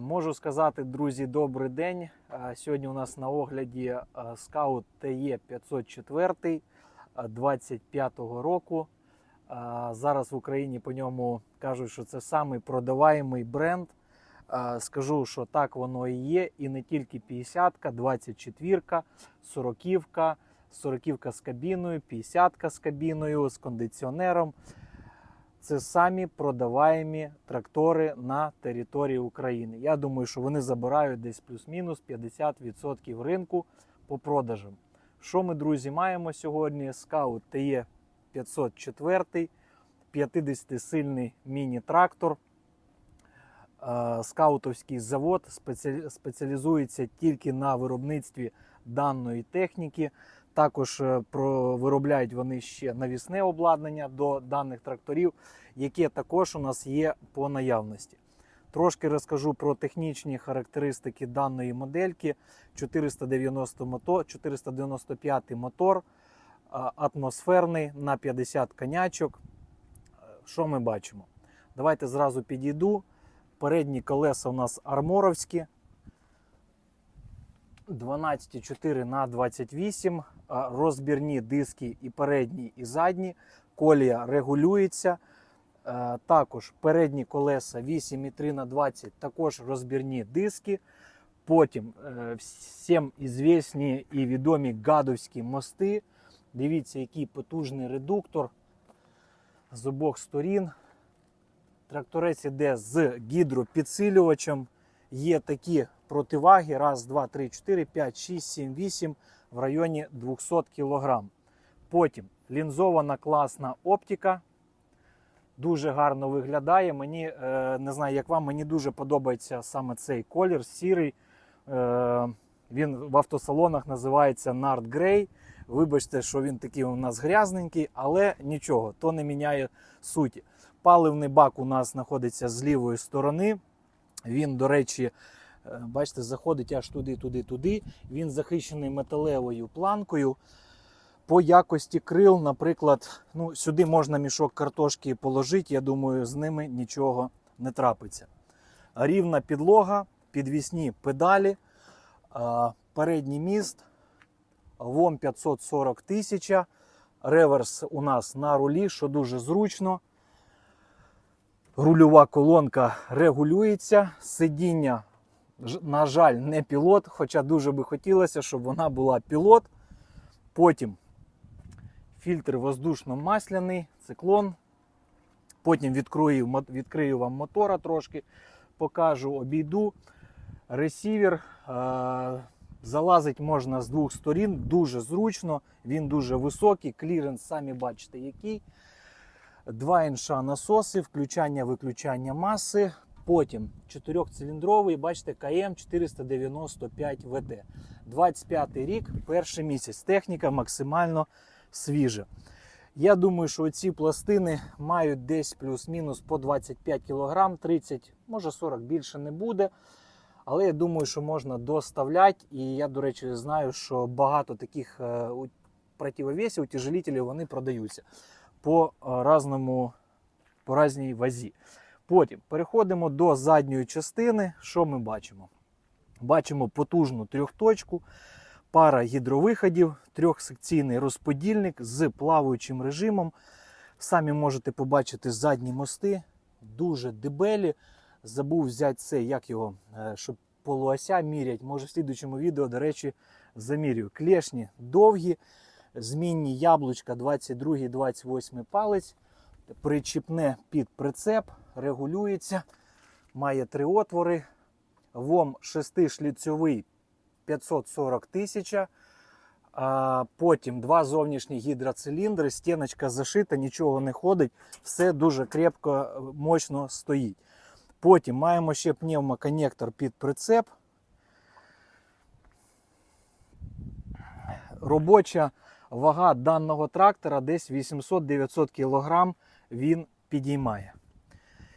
Можу сказати, друзі, добрий день. Сьогодні у нас на огляді скаут TE 504 25-го року. Зараз в Україні по ньому кажуть, що це самий продаваємий бренд. Скажу, що так воно і є. І не тільки 50-ка, 24-ка, 40-ка, 40-ка з кабіною, 50-ка з кабіною, з кондиціонером. Це самі продаваємі трактори на території України. Я думаю, що вони забирають десь плюс-мінус 50% ринку по продажам. Що ми, друзі, маємо сьогодні? Скаут TE 504, 50-сильний міні-трактор. Е, Скаутовський завод спеціалізується тільки на виробництві даної техніки. Також е, виробляють вони ще навісне обладнання до даних тракторів, яке також у нас є по наявності. Трошки розкажу про технічні характеристики даної модельки. 490 мотор, 495 мотор, атмосферний на 50 конячок. Е, Що ми бачимо? Давайте зразу підійду. Передні колеса у нас арморовські. 12,4 на 28, розбірні диски і передні, і задні. Колія регулюється. Також передні колеса 8,3 на 20, також розбірні диски. Потім е, всім ізвісні і відомі гадовські мости. Дивіться, який потужний редуктор з обох сторін. Тракторець іде з гідропідсилювачем. Є такі противаги. Раз, два, три, чотири, п'ять, шість, сім, вісім в районі 200 кг. Потім лінзована класна оптика. Дуже гарно виглядає. Мені е, не знаю, як вам, мені дуже подобається саме цей колір сірий. Е, він в автосалонах називається Nard Grey. Вибачте, що він такий у нас грязненький, але нічого, то не міняє суті. Паливний бак у нас знаходиться з лівої сторони. Він, до речі, е, бачите, заходить аж туди, туди, туди. Він захищений металевою планкою. По якості крил, наприклад, ну, сюди можна мішок картошки положити. Я думаю, з ними нічого не трапиться. Рівна підлога, підвісні педалі, передній міст, ВОМ 540 тисяча. Реверс у нас на рулі, що дуже зручно. Рульова колонка регулюється. Сидіння, на жаль, не пілот, хоча дуже би хотілося, щоб вона була пілот. Потім фільтр воздушно-масляний, циклон. Потім відкрию, відкрию вам мотора трошки, покажу, обійду. Ресівер е- залазить можна з двох сторін, дуже зручно, він дуже високий, кліренс, самі бачите, який. Два інша насоси, включання-виключання маси. Потім чотирьохциліндровий, бачите, КМ 495 ВТ. 25 рік, перший місяць. Техніка максимально свіжа. Я думаю, що ці пластини мають десь плюс-мінус по 25 кг, 30, може 40 більше не буде. Але я думаю, що можна доставляти. І я, до речі, знаю, що багато таких е, противовесів, утяжелителів, вони продаються по е, разному, по разній вазі. Потім переходимо до задньої частини. Що ми бачимо? Бачимо потужну трьохточку, пара гідровиходів, трьохсекційний розподільник з плаваючим режимом. Самі можете побачити задні мости, дуже дебелі. Забув взяти це, як його, е, щоб полуося мірять. Може, в слідучому відео, до речі, замірюю. Клешні довгі, змінні яблучка 22-28 палець, причіпне під прицеп, регулюється, має три отвори. ВОМ 6-шліцьовий 540 тисяча. Потім два зовнішні гідроциліндри, стіночка зашита, нічого не ходить, все дуже крепко, мощно стоїть. Потім маємо ще пневмоконнектор під прицеп. Робоча вага даного трактора десь 800-900 кг він підіймає.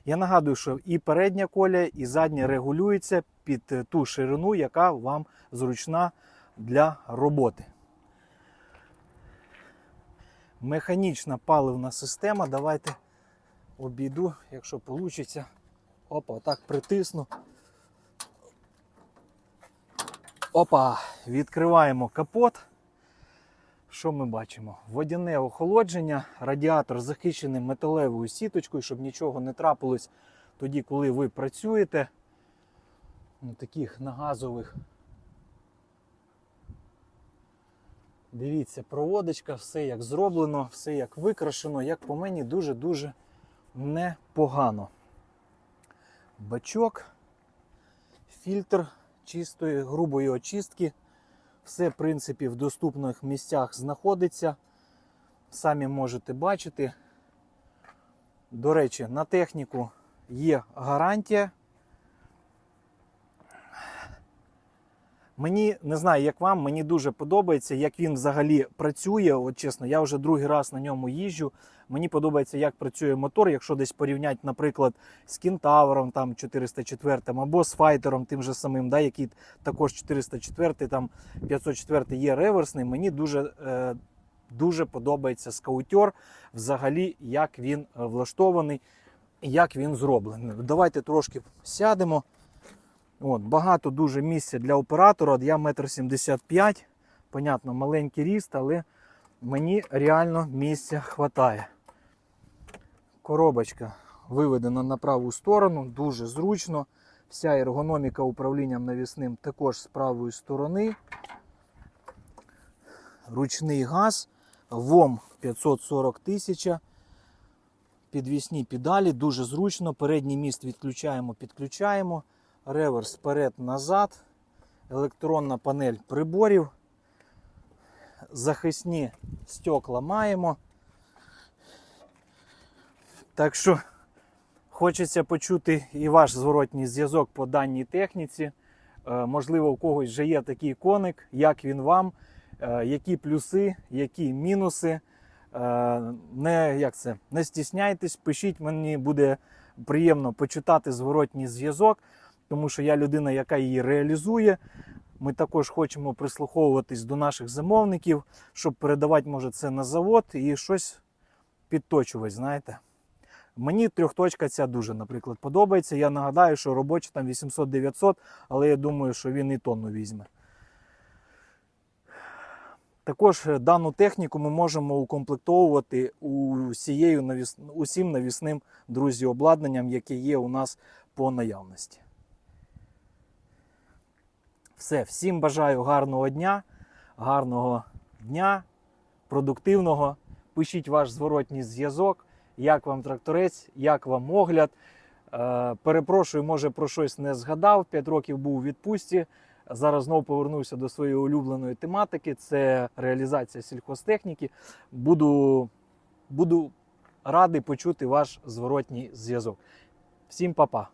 Я нагадую, що і передня коля, і задня регулюється під ту ширину, яка вам зручна для роботи. Механічна паливна система. Давайте обійду, якщо вийде. Опа, отак притисну. Опа! Відкриваємо капот. Що ми бачимо? Водяне охолодження, радіатор захищений металевою сіточкою, щоб нічого не трапилось тоді, коли ви працюєте. На таких на газових. Дивіться, проводочка, все як зроблено, все як викрашено, як по мені дуже-дуже непогано. Бачок, фільтр чистої, грубої очистки. Все, в принципі, в доступних місцях знаходиться. Самі можете бачити. До речі, на техніку є гарантія. Мені не знаю, як вам, мені дуже подобається, як він взагалі працює. От чесно, я вже другий раз на ньому їжджу. Мені подобається, як працює мотор, якщо десь порівняти, наприклад, з Кентавром там 404 або з Файтером, тим же самим, да, який також 404, там 504 є реверсний. Мені дуже, е, дуже подобається скаутер, взагалі, як він е, влаштований, як він зроблений. Давайте трошки сядемо. От, багато дуже місця для оператора. Я метр сімдесят п'ять. Понятно, маленький ріст, але мені реально місця вистачає. Коробочка виведена на праву сторону, дуже зручно. Вся ергономіка управлінням навісним також з правої сторони. Ручний газ, ВОМ 540 тисяча. Підвісні педалі, дуже зручно. Передній міст відключаємо, підключаємо. Реверс вперед-назад. Електронна панель приборів. Захисні стекла маємо. Так що хочеться почути і ваш зворотній зв'язок по даній техніці. Е, Можливо, у когось вже є такий коник, як він вам, е, які плюси, які мінуси. Е, Не, як це, не стісняйтесь, пишіть, мені буде приємно почитати зворотній зв'язок, тому що я людина, яка її реалізує. Ми також хочемо прислуховуватись до наших замовників, щоб передавати, може, це на завод і щось підточувати, знаєте. Мені трьохточка ця дуже, наприклад, подобається. Я нагадаю, що робоча там 800-900, але я думаю, що він і тонну візьме. Також е, дану техніку ми можемо укомплектовувати усією усім навісним друзі обладнанням, яке є у нас по наявності. Все, всім бажаю гарного дня, гарного дня, продуктивного. Пишіть ваш зворотній зв'язок, як вам тракторець, як вам огляд. Е, перепрошую, може про щось не згадав. 5 років був у відпустці. Зараз знову повернувся до своєї улюбленої тематики. Це реалізація сільхозтехніки. Буду, буду радий почути ваш зворотній зв'язок. Всім па-па!